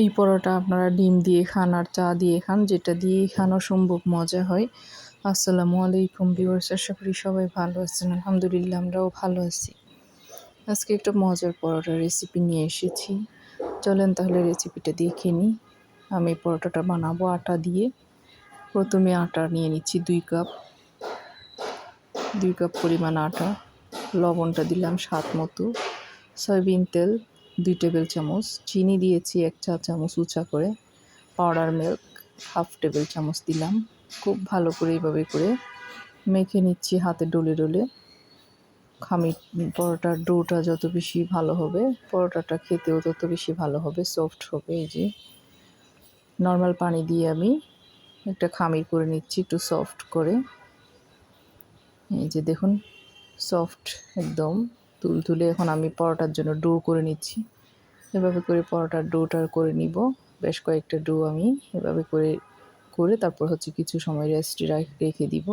এই পরোটা আপনারা ডিম দিয়ে খান আর চা দিয়ে খান, যেটা দিয়ে খান অসম্ভব মজা হয়। আসসালামু আলাইকুম ভিউয়ার্স, আশা করি সবাই ভালো আছেন, আলহামদুলিল্লাহ আমরাও ভালো আছি। আজকে একটা মজার পরোটার রেসিপি নিয়ে এসেছি। চলেন তাহলে রেসিপিটা দেখে নিই। আমি পরোটাটা বানাবো আটা দিয়ে। প্রথমে আটা নিয়ে নিচ্ছি দুই কাপ। দুই কাপ পরিমাণ আটা। লবণটা দিলাম স্বাদ মতো। সয়াবিন তেল। দুই টেবিল চামচ, চিনি দিয়েছি এক চা চামচ উঁচা করে, পাউডার মিল্ক, হাফ টেবিল চামচ দিলাম। খুব ভালো করে এইভাবে করে মেখে নিচ্ছি হাতে ডলে ডলে। খামি পরোটার ডোটা যত বেশি ভালো হবে, পরোটাটা খেতেও তত বেশি ভালো হবে সফট হবে এই যে। নর্মাল পানি দিয়ে আমি একটা খামির করে নিচ্ছি একটু সফট করে। এই যে দেখুন সফট একদম। তুল তুলে এখন আমি পরোটার জন্য ডো করে নিচ্ছি। এভাবে করে পরোটার ডোটা করে নিব। বেশ কয়েকটা ডো আমি এভাবে করে করে তারপর হচ্ছে কিছু সময় রেস্ট রেখে দিব।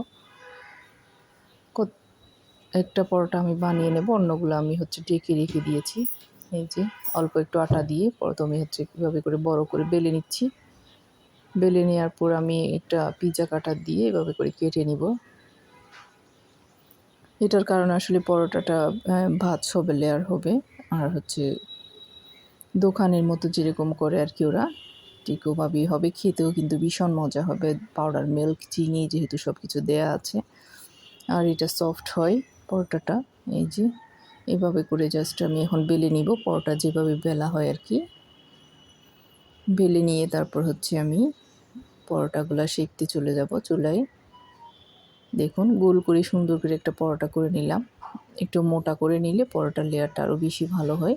একটা পরোটা আমি বানিয়ে নেব, অন্যগুলো আমি হচ্ছে ডেকে রেখে দিয়েছি। এই যে অল্প একটু আটা দিয়ে প্রথমে হচ্ছে কীভাবে করে বড় করে বেলে নিচ্ছি। বেলে নেওয়ার পর আমি একটা পিজা কাটার দিয়ে এভাবে করে কেটে নিব। এটার কারণে আসলে পরোটাটা ভাত সবে লেয়ার হবে। আর হচ্ছে দোকানের মতো যেরকম করে আর কি ওরা, ঠিক ওভাবেই হবে। খেতেও কিন্তু ভীষণ মজা হবে। পাউডার মিল্ক চিনি যেহেতু সব কিছু দেয়া আছে। আর এটা সফট হয় পরোটাটা, এই যে। এভাবে করে জাস্ট আমি এখন বেলে নিব। পরোটা যেভাবে বেলা হয় আর কি। বেলে নিয়ে তারপর হচ্ছে আমি পরোটাগুলো শেখতে চলে যাব চুলায়। দেখুন, গোল করে সুন্দর করে একটা পরোটা করে নিলাম। একটু মোটা করে নিলে পরোটার লেয়ারটা আরও বেশি ভালো হয়।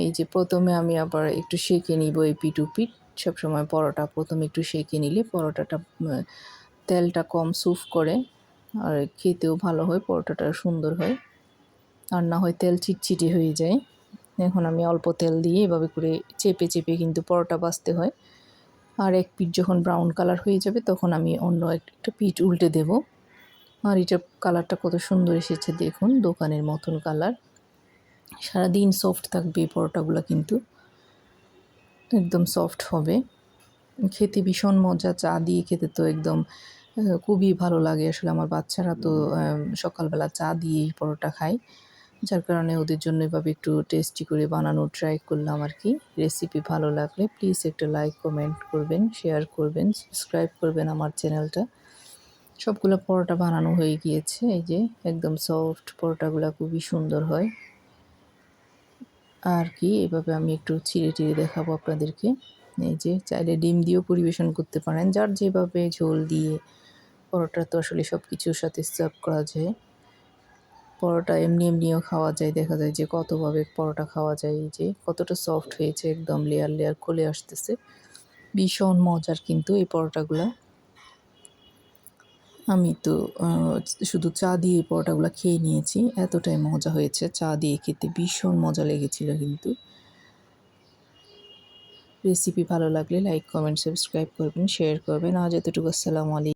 এই যে প্রথমে আমি আবার একটু সেঁকে নিব এই পিট পিট সবসময় পরোটা প্রথমে একটু সেঁকে নিলে পরোটাটা তেলটা কম সুফ করে আর খেতেও ভালো হয়, পরোটাটা সুন্দর হয়। আর না হয় তেল চিটচিটে হয়ে যায়। এখন আমি অল্প তেল দিয়ে এভাবে করে চেপে চেপে কিন্তু পরোটা বাছতে হয়। আর এক পিঠ যখন ব্রাউন কালার হয়ে যাবে তখন আমি অন্য একটা পিঠ উল্টে দেব। আর এটা কালারটা কত সুন্দর এসেছে দেখুন দোকানের মতন কালার। সারাদিন সফট থাকবে এই পরোটাগুলো কিন্তু। একদম সফট হবে। খেতে ভীষণ মজা চা দিয়ে খেতে তো একদম খুবই ভালো লাগে। আসলে আমার বাচ্চারা তো সকালবেলা চা দিয়েই পরোটা খায়। যার কারণে ওদের জন্য এভাবে একটু টেস্টি করে বানানো ট্রাই করলাম আর কি। রেসিপি ভালো লাগলে প্লিজ একটা লাইক কমেন্ট করবেন শেয়ার করবেন সাবস্ক্রাইব করবেন আমার চ্যানেলটা সবগুলো পরোটা বানানো হয়ে গিয়েছে। এই যে একদম সফট পরোটাগুলো খুবই সুন্দর হয়। আর কি, এভাবে আমি একটু ছিঁড়ে টিড়ে দেখাবো আপনাদেরকে। এই যে চাইলে ডিম দিয়েও পরিবেশন করতে পারেন। যার যেভাবে ঝোল দিয়ে পরোটা তো আসলে সব কিছুর সাথে সার্ভ করা যায়। পরোটা এমনি এমনিও খাওয়া যায়। দেখা যায় যে কতভাবে পরোটা খাওয়া যায়। এই যে কতটা সফট হয়েছে, একদম লেয়ার লেয়ার খুলে আসতেছে। ভীষণ মজার কিন্তু এই পরোটাগুলো। আমি তো শুধু চা দিয়ে পরোটাগুলো খেয়ে নিয়েছি। এতটাই মজা হয়েছে। চা দিয়ে খেতে ভীষণ মজা লেগেছিল কিন্তু। রেসিপি ভালো লাগলে লাইক, কমেন্ট, সাবস্ক্রাইব করবেন, শেয়ার করবেন। আজ এতটুকু। আসসালামু আলাইকুম।